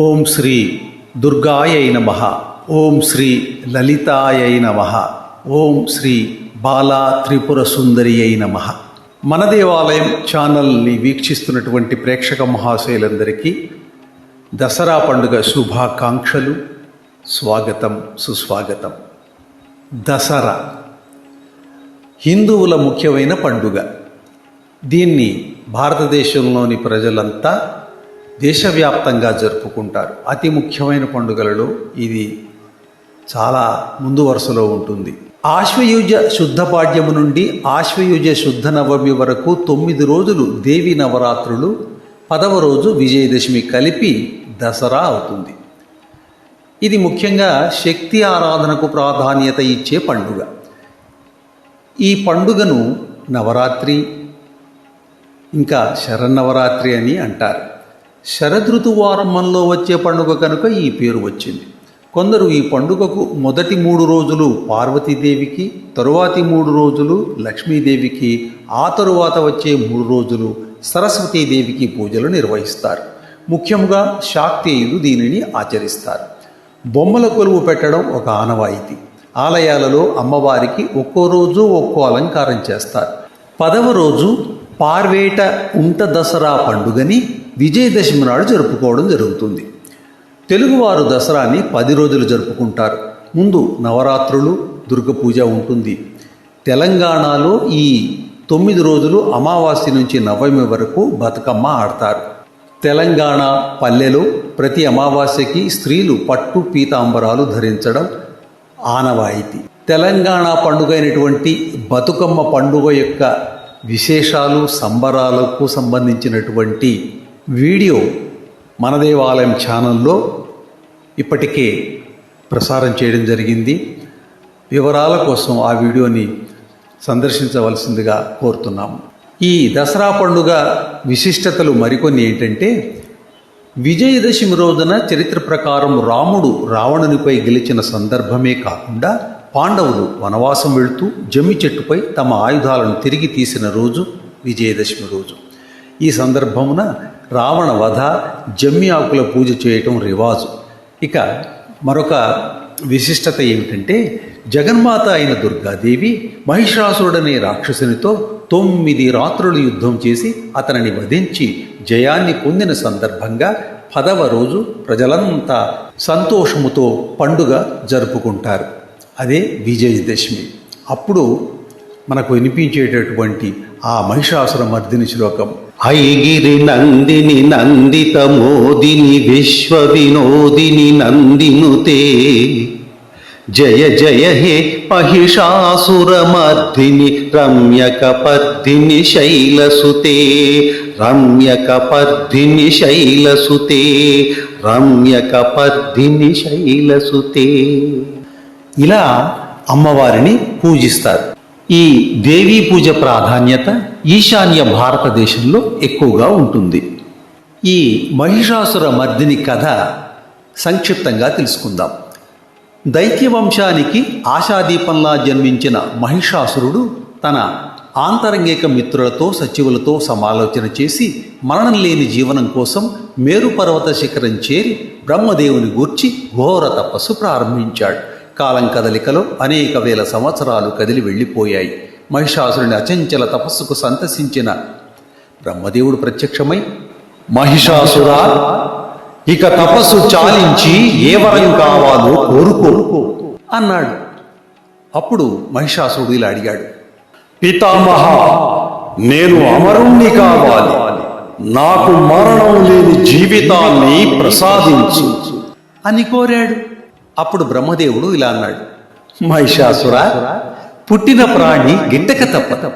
ఓం శ్రీ దుర్గాయై నమ. ఓం శ్రీ లలితాయై నమ. ఓం శ్రీ బాలా త్రిపుర సుందరి అయి నమ. మన దేవాలయం ఛానల్ని వీక్షిస్తున్నటువంటి ప్రేక్షక మహాశయులందరికీ దసరా పండుగ శుభాకాంక్షలు స్వాగతం సుస్వాగతం. దసరా హిందువుల ముఖ్యమైన పండుగ. దీన్ని భారతదేశంలోని ప్రజలంతా దేశవ్యాప్తంగా జరుపుకుంటారు. అతి ముఖ్యమైన పండుగలలో ఇది చాలా ముందు వరుసలో ఉంటుంది. ఆశ్వయుజ శుద్ధ పాడ్యము నుండి ఆశ్వయుజ శుద్ధ నవమి వరకు తొమ్మిది రోజులు దేవి నవరాత్రులు పదవ రోజు విజయదశమి కలిపి దసరా అవుతుంది. ఇది ముఖ్యంగా శక్తి ఆరాధనకు ప్రాధాన్యత ఇచ్చే పండుగ. ఈ పండుగను నవరాత్రి ఇంకా శరన్నవరాత్రి అని అంటారు. శరదృతువారంభంలో వచ్చే పండుగ కనుక ఈ పేరు వచ్చింది. కొందరు ఈ పండుగకు మొదటి మూడు రోజులు పార్వతీదేవికి తరువాతి మూడు రోజులు లక్ష్మీదేవికి ఆ తరువాత వచ్చే మూడు రోజులు సరస్వతీదేవికి పూజలు నిర్వహిస్తారు. ముఖ్యంగా శాక్తేయులు దీనిని ఆచరిస్తారు. బొమ్మల కొలువు పెట్టడం ఒక ఆనవాయితీ. ఆలయాలలో అమ్మవారికి ఒక్కో రోజు ఒక్కో అలంకారం చేస్తారు. పదవ రోజు పార్వేట ఉంట దసరా పండుగని విజయదశమి నాడు జరుపుకోవడం జరుగుతుంది. తెలుగువారు దసరాని పది రోజులు జరుపుకుంటారు. ముందు నవరాత్రులు దుర్గ పూజ ఉంటుంది. తెలంగాణలో ఈ తొమ్మిది రోజులు అమావాస్య నుంచి నవమి వరకు బతుకమ్మ ఆడతారు. తెలంగాణ పల్లెలో ప్రతి అమావాస్యకి స్త్రీలు పట్టు పీతాంబరాలు ధరించడం ఆనవాయితీ. తెలంగాణ పండుగ అయినటువంటి బతుకమ్మ పండుగ యొక్క విశేషాలు సంబరాలకు సంబంధించినటువంటి వీడియో మన దేవాలయం ఛానల్లో ఇప్పటికే ప్రసారం చేయడం జరిగింది. వివరాల కోసం ఆ వీడియోని సందర్శించవలసిందిగా కోరుతున్నాము. ఈ దసరా పండుగ విశిష్టతలు మరికొన్ని ఏంటంటే విజయదశమి రోజున చరిత్ర ప్రకారం రాముడు రావణునిపై గెలిచిన సందర్భమే కాకుండా పాండవులు వనవాసం వెళుతూ జమ్మి చెట్టుపై తమ ఆయుధాలను తిరిగి తీసిన రోజు విజయదశమి రోజు. ఈ సందర్భమున రావణ వధ జమ్మి ఆకుల పూజ చేయటం రివాజు. ఇక మరొక విశిష్టత ఏమిటంటే జగన్మాత అయిన దుర్గాదేవి మహిషాసురుడనే రాక్షసునితో తొమ్మిది రాత్రులు యుద్ధం చేసి అతనిని వధించి జయాన్ని పొందిన సందర్భంగా పదవ రోజు ప్రజలంతా సంతోషముతో పండుగ జరుపుకుంటారు. అదే విజయదశమి. అప్పుడు మనకు వినిపించేటటువంటి ఆ మహిషాసుర మర్దిని శ్లోకం. ఐగిరి నందిని నందిత మోదిని విశ్వ వినోదిని నందినుతే. జయ జయ హే మహిషాసురమర్దిని రమ్యకపర్దిని శైలసుతే. రమ్యకపర్దిని శైలసుతే. రమ్యకపర్దిని శైలసుతే. ఇలా అమ్మవారిని పూజిస్తారు. ఈ దేవీ పూజ ప్రాధాన్యత ఈశాన్య భారతదేశంలో ఎక్కువగా ఉంటుంది. ఈ మహిషాసుర మర్దిని కథ సంక్షిప్తంగా తెలుసుకుందాం. దైత్యవంశానికి ఆశాదీపంలా జన్మించిన మహిషాసురుడు తన ఆంతరంగిక మిత్రులతో సచివులతో సమాలోచన చేసి మరణం లేని జీవనం కోసం మేరుపర్వత శిఖరం చేరి బ్రహ్మదేవుని గూర్చి ఘోర తపస్సు ప్రారంభించాడు. కాలం కదలికలో అనేక వేల సంవత్సరాలు కదిలి వెళ్ళిపోయాయి. మహిషాసురుని అచంచల తపస్సుకు సంతసించిన బ్రహ్మదేవుడు ప్రత్యక్షమై మహిషాసురా ఇక తపస్సు చాలించి ఏ వరం కావాలో కోరుకో అన్నాడు. అప్పుడు మహిషాసురుడు ఇలా అడిగాడు పితామహ నేను అమరుణ్ణి కావాలి. నాకు మరణం లేని జీవితాన్ని ప్రసాదించు అని కోరాడు. అప్పుడు బ్రహ్మదేవుడు ఇలా అన్నాడు మహిషాసురా పుట్టిన ప్రాణి గిట్టక తప్పదు.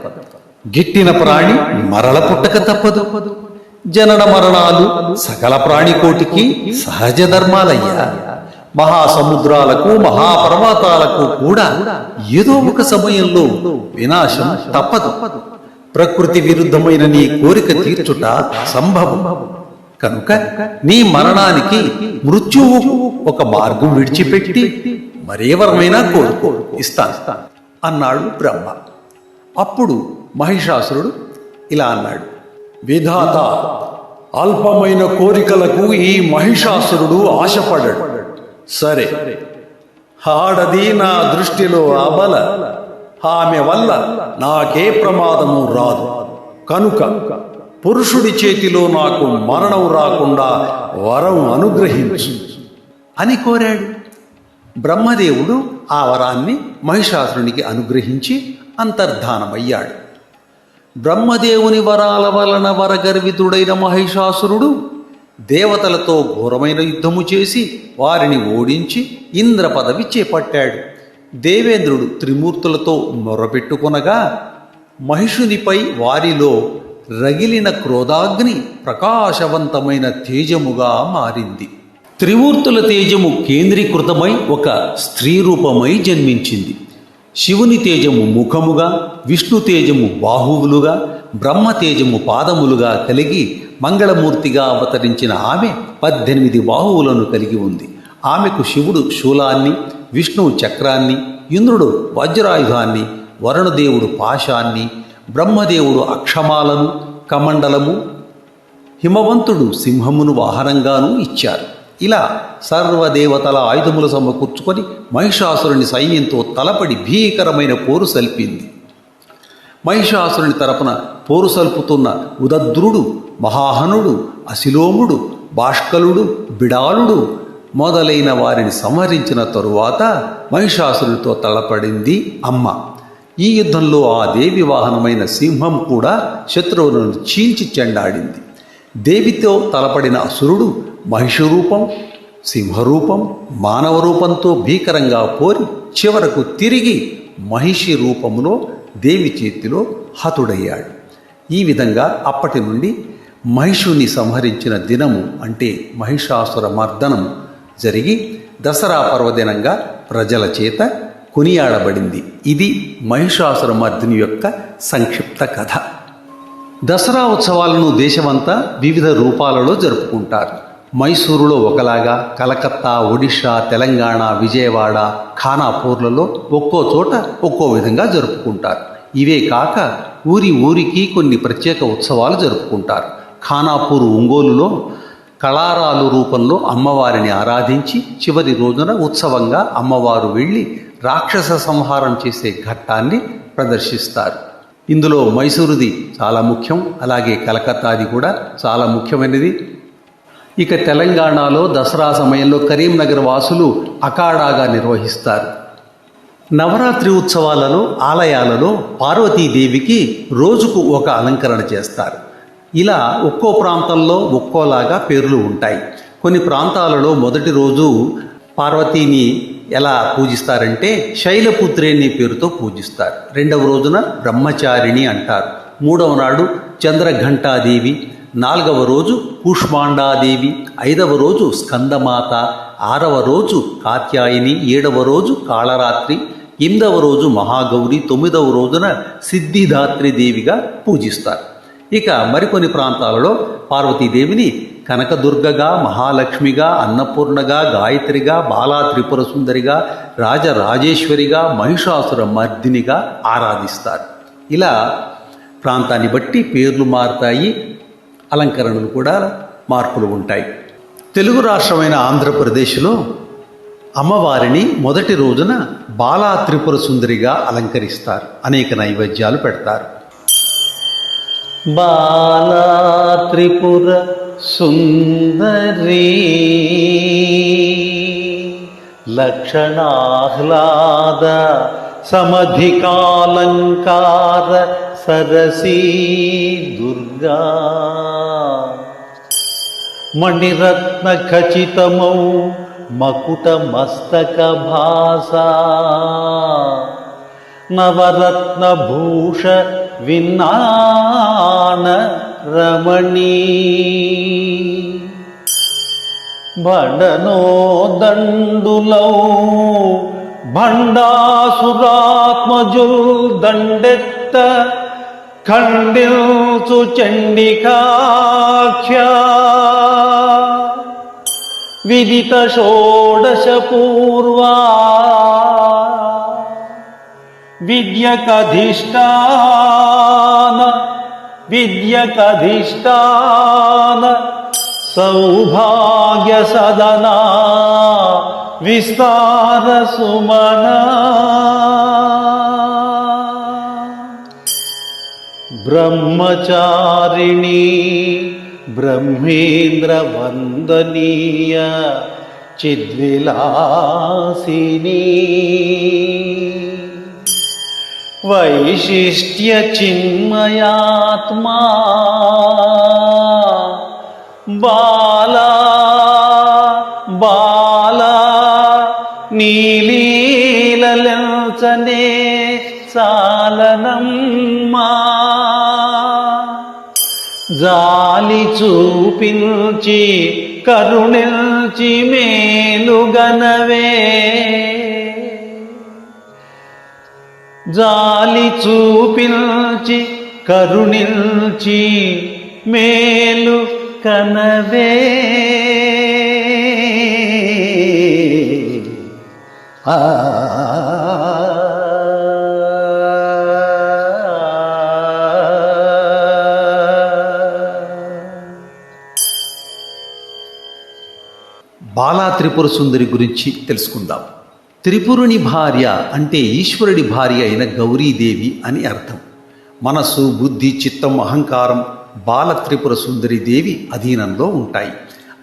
గిట్టిన ప్రాణి మరల పుట్టక తప్పదు. జనన మరణాలు సకల ప్రాణికోటికి సహజ ధర్మాలయ్యా. మహాసముద్రాలకు మహాపర్వతాలకు కూడా ఏదో ఒక సమయంలో వినాశం తప్పదు. ప్రకృతి విరుద్ధమైన నీ కోరిక తీర్చుట సంభవం. కనుక నీ మరణానికి మృత్యువు ఒక మార్గం విడిచిపెట్టి మరేవరమైనా కోరుకో. ఇస్తాను. అన్నాడు బ్రహ్మ. అప్పుడు మహిషాసురుడు ఇలా అన్నాడు విధాత అల్పమైన కోరికలకు ఈ మహిషాసురుడు ఆశపడడు. సరే ఆడది నా దృష్టిలో అబల ఆమె వల్ల నాకే ప్రమాదము రాదు. కనుక పురుషుడి చేతిలో నాకు మరణం రాకుండా వరం అనుగ్రహించు అని కోరాడు. బ్రహ్మదేవుడు ఆ వరాన్ని మహిషాసురునికి అనుగ్రహించి అంతర్ధానమయ్యాడు. బ్రహ్మదేవుని వరాల వలన వరగర్వితుడైన మహిషాసురుడు దేవతలతో ఘోరమైన యుద్ధము చేసి వారిని ఓడించి ఇంద్ర పదవి చేపట్టాడు. దేవేంద్రుడు త్రిమూర్తులతో మొరపెట్టుకొనగా మహిషునిపై వారిలో రగిలిన క్రోధాగ్ని ప్రకాశవంతమైన తేజముగా మారింది. త్రిమూర్తుల తేజము కేంద్రీకృతమై ఒక స్త్రీ రూపమై జన్మించింది. శివుని తేజము ముఖముగా విష్ణు తేజము బాహువులుగా బ్రహ్మ తేజము పాదములుగా కలిగి మంగళమూర్తిగా అవతరించిన ఆమె పద్దెనిమిది బాహువులను కలిగి ఉంది. ఆమెకు శివుడు శూలాన్ని విష్ణువు చక్రాన్ని ఇంద్రుడు వజ్రాయుధాన్ని వరుణదేవుడు పాశాన్ని బ్రహ్మదేవుడు అక్షమాలను కమండలము హిమవంతుడు సింహమును వాహనంగాను ఇచ్చారు. ఇలా సర్వదేవతల ఆయుధములు సమకూర్చుకొని మహిషాసురుని సైన్యంతో తలపడి భీకరమైన పోరు సల్పింది. మహిషాసురుని తరపున పోరు సల్పుతున్న ఉదద్రుడు మహాహనుడు అశిలోముడు బాష్కలుడు బిడాలుడు మొదలైన వారిని సంహరించిన తరువాత మహిషాసురుడితో తలపడింది అమ్మ. ఈ యుద్ధంలో ఆ దేవి వాహనమైన సింహం కూడా శత్రువులను చీల్చి చెండాడింది. దేవితో తలపడిన అసురుడు మహిషరూపం సింహరూపం మానవ రూపంతో భీకరంగా పోరి చివరకు తిరిగి మహిషి రూపంలో దేవి చేతిలో హతుడయ్యాడు. ఈ విధంగా అప్పటి నుండి మహిషుని సంహరించిన దినము అంటే మహిషాసుర మర్దనం జరిగి దసరా పర్వదినంగా ప్రజల చేత కొనియాడబడింది. ఇది మహిషాసుర మర్దిని యొక్క సంక్షిప్త కథ. దసరా ఉత్సవాలను దేశమంతా వివిధ రూపాలలో జరుపుకుంటారు. మైసూరులో ఒకలాగా కలకత్తా ఒడిషా తెలంగాణ విజయవాడ ఖానాపూర్లలో ఒక్కో చోట ఒక్కో విధంగా జరుపుకుంటారు. ఇవే కాక ఊరి ఊరికి కొన్ని ప్రత్యేక ఉత్సవాలు జరుపుకుంటారు. ఖానాపూర్ ఒంగోలులో కళారాలు రూపంలో అమ్మవారిని ఆరాధించి చివరి రోజున ఉత్సవంగా అమ్మవారు వెళ్ళి రాక్షస సంహారం చేసే ఘట్టాన్ని ప్రదర్శిస్తారు. ఇందులో మైసూరుది చాలా ముఖ్యం అలాగే కలకత్తాది కూడా చాలా ముఖ్యమైనది. ఇక తెలంగాణలో దసరా సమయంలో కరీంనగర్ వాసులు అఖాడాగా నిర్వహిస్తారు. నవరాత్రి ఉత్సవాలలో ఆలయాలలో పార్వతీదేవికి రోజుకు ఒక అలంకరణ చేస్తారు. ఇలా ఒక్కో ప్రాంతంలో ఒక్కోలాగా పేర్లు ఉంటాయి. కొన్ని ప్రాంతాలలో మొదటి రోజు పార్వతీని ఎలా పూజిస్తారంటే శైలపుత్రేణి పేరుతో పూజిస్తారు. రెండవ రోజున బ్రహ్మచారిణి అంటారు. మూడవ నాడు చంద్రఘంటాదేవి. నాలుగవ రోజు కూష్మాండాదేవి. ఐదవ రోజు స్కందమాత. ఆరవ రోజు కాత్యాయని. ఏడవ రోజు కాళరాత్రి. ఎనిమిదవ రోజు మహాగౌరి. తొమ్మిదవ రోజున సిద్ధిదాత్రి దేవిగా పూజిస్తారు. ఇక మరికొన్ని ప్రాంతాలలో పార్వతీదేవిని కనకదుర్గగా మహాలక్ష్మిగా అన్నపూర్ణగా గాయత్రిగా బాలా త్రిపుర సుందరిగా రాజరాజేశ్వరిగా మహిషాసుర మర్దినిగా ఆరాధిస్తారు. ఇలా ప్రాంతాన్ని బట్టి పేర్లు మారుతాయి అలంకరణలు కూడా మార్పులు ఉంటాయి. తెలుగు రాష్ట్రమైన ఆంధ్రప్రదేశ్లో అమ్మవారిని మొదటి రోజున బాలా త్రిపుర సుందరిగా అలంకరిస్తారు. అనేక నైవేద్యాలు పెడతారు. బాలా త్రిపుర సుందరీ లక్షణాహ్లాద సమధికాలంకార సరసీ దుర్గా. మణిరత్న ఖచితమౌ మకుట విన్నాన రమణీ. భడనో దండులౌ భండాసురాత్మజుల్ దండెత్త ఖండిల్చు చండికాఖ్యా. విదిత షోడశ పూర్వా విద్యకధిష్టాన విద్యకధిష్టాన సౌభాగ్య సదనా విస్తార సుమన బ్రహ్మచారిణి బ్రహ్మేంద్ర వందనీయ చిద్విలాసిని. వైశిష్ట్య చిన్మయాత్మా. బాలా బాలా నీలీలచనే చాలనమ్మా. జాలి చూపించి కరుణించి మేలుగనవే. జాలి చూపించి కరుణించి మేలు కనవే. ఆ. బాలా త్రిపుర సుందరి గురించి తెలుసుకుందాం. త్రిపురుని భార్య అంటే ఈశ్వరుడి భార్య అయిన గౌరీదేవి అని అర్థం. మనస్సు బుద్ధి చిత్తం అహంకారం బాల త్రిపుర సుందరి దేవి అధీనంలో ఉంటాయి.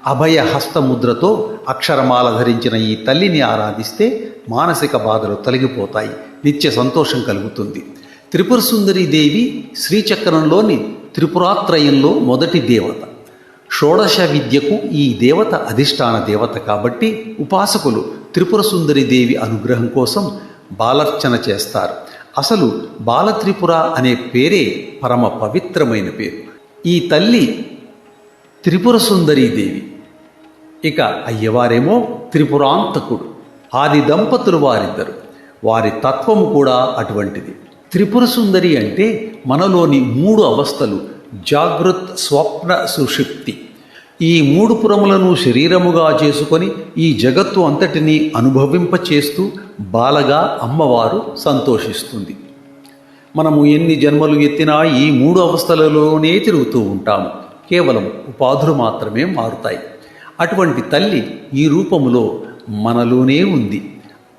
అభయ హస్తముద్రతో అక్షరమాల ధరించిన ఈ తల్లిని ఆరాధిస్తే మానసిక బాధలు తొలగిపోతాయి. నిత్య సంతోషం కలుగుతుంది. త్రిపుర సుందరి దేవి శ్రీచక్రంలోని త్రిపురాత్రయంలో మొదటి దేవత. షోడశ విద్యకు ఈ దేవత అధిష్టాన దేవత కాబట్టి ఉపాసకులు త్రిపుర సుందరి దేవి అనుగ్రహం కోసం బాలర్చన చేస్తారు. అసలు బాలత్రిపుర అనే పేరే పరమ పవిత్రమైన పేరు. ఈ తల్లి త్రిపుర సుందరీ దేవి. ఇక అయ్యవారేమో త్రిపురాంతకుడు ఆది దంపతులు వారిద్దరు. వారి తత్వము కూడా అటువంటిది. త్రిపుర సుందరి అంటే మనలోని మూడు అవస్థలు జాగృత్ స్వప్న సుషుప్తి. ఈ మూడు పురములను శరీరముగా చేసుకొని ఈ జగత్తు అంతటినీ అనుభవింపచేస్తూ బాలగా అమ్మవారు సంతోషిస్తుంది. మనము ఎన్ని జన్మలు ఎత్తినా ఈ మూడు అవస్థలలోనే తిరుగుతూ ఉంటాము. కేవలం ఉపాధులు మాత్రమే మారుతాయి. అటువంటి తల్లి ఈ రూపములో మనలోనే ఉంది.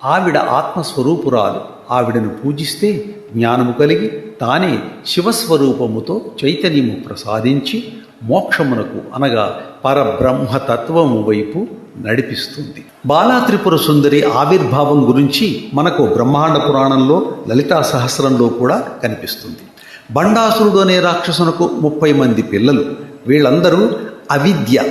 ఆవిడ ఆత్మస్వరూపురాలు. ఆవిడను పూజిస్తే జ్ఞానము కలిగి తానే శివస్వరూపముతో చైతన్యము ప్రసాదించి మోక్షమునకు అనగా పరబ్రహ్మతత్వము వైపు నడిపిస్తుంది. బాలాత్రిపుర సుందరి ఆవిర్భావం గురించి మనకు బ్రహ్మాండ పురాణంలో లలితా సహస్రంలో కూడా కనిపిస్తుంది. బండాసురుడు అనే రాక్షసునకు ముప్పై మంది పిల్లలు. వీళ్ళందరూ అవిద్య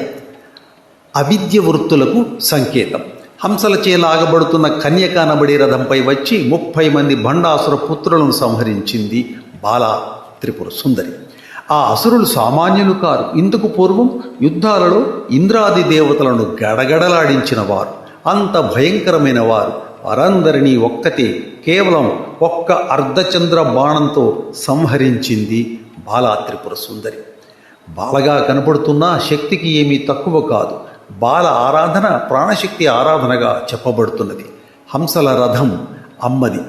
అవిద్య వృత్తులకు సంకేతం. హంసలచే లాగబడుతున్న కన్యక అనబడే రథంపై వచ్చి ముప్పై మంది బండాసుర పుత్రులను సంహరించింది బాలా త్రిపుర సుందరి. ఆ అసురులు సామాన్యులు కారు. ఇందుకు పూర్వం యుద్ధాలలో ఇంద్రాది దేవతలను గడగడలాడించిన వారు. అంత భయంకరమైన వారు. వారందరినీ ఒక్కతే కేవలం ఒక్క అర్ధచంద్ర బాణంతో సంహరించింది బాలాత్రిపుర సుందరి. బాలగా కనపడుతున్న శక్తికి ఏమీ తక్కువ కాదు. బాల ఆరాధన ప్రాణశక్తి ఆరాధనగా చెప్పబడుతున్నది. హంసల రథం అమ్మది.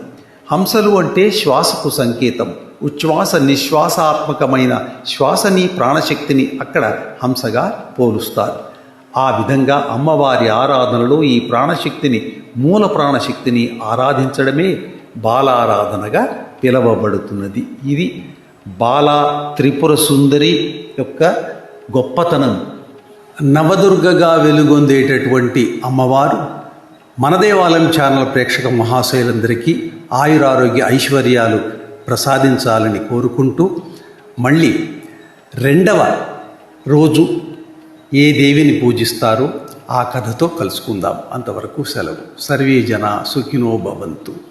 హంసలు అంటే శ్వాసకు సంకేతం. ఉచ్ఛ్వాస నిశ్వాసాత్మకమైన శ్వాసని ప్రాణశక్తిని అక్కడ హంసగా పోలుస్తారు. ఆ విధంగా అమ్మవారి ఆరాధనలో ఈ ప్రాణశక్తిని మూల ప్రాణశక్తిని ఆరాధించడమే బాలారాధనగా పిలవబడుతున్నది. ఇది బాల త్రిపుర సుందరి యొక్క గొప్పతనం. నవదుర్గగా వెలుగొందేటటువంటి అమ్మవారు మన దేవాలయం ఛానల్ ప్రేక్షక మహాశయులందరికీ ఆయురారోగ్య ఐశ్వర్యాలు ప్రసాదించాలని కోరుకుంటూ మళ్ళీ రెండవ రోజు ఏ దేవిని పూజిస్తారో ఆ కథతో కలుసుకుందాం. అంతవరకు సెలవు. సర్వే జన సుఖినో భవంతు.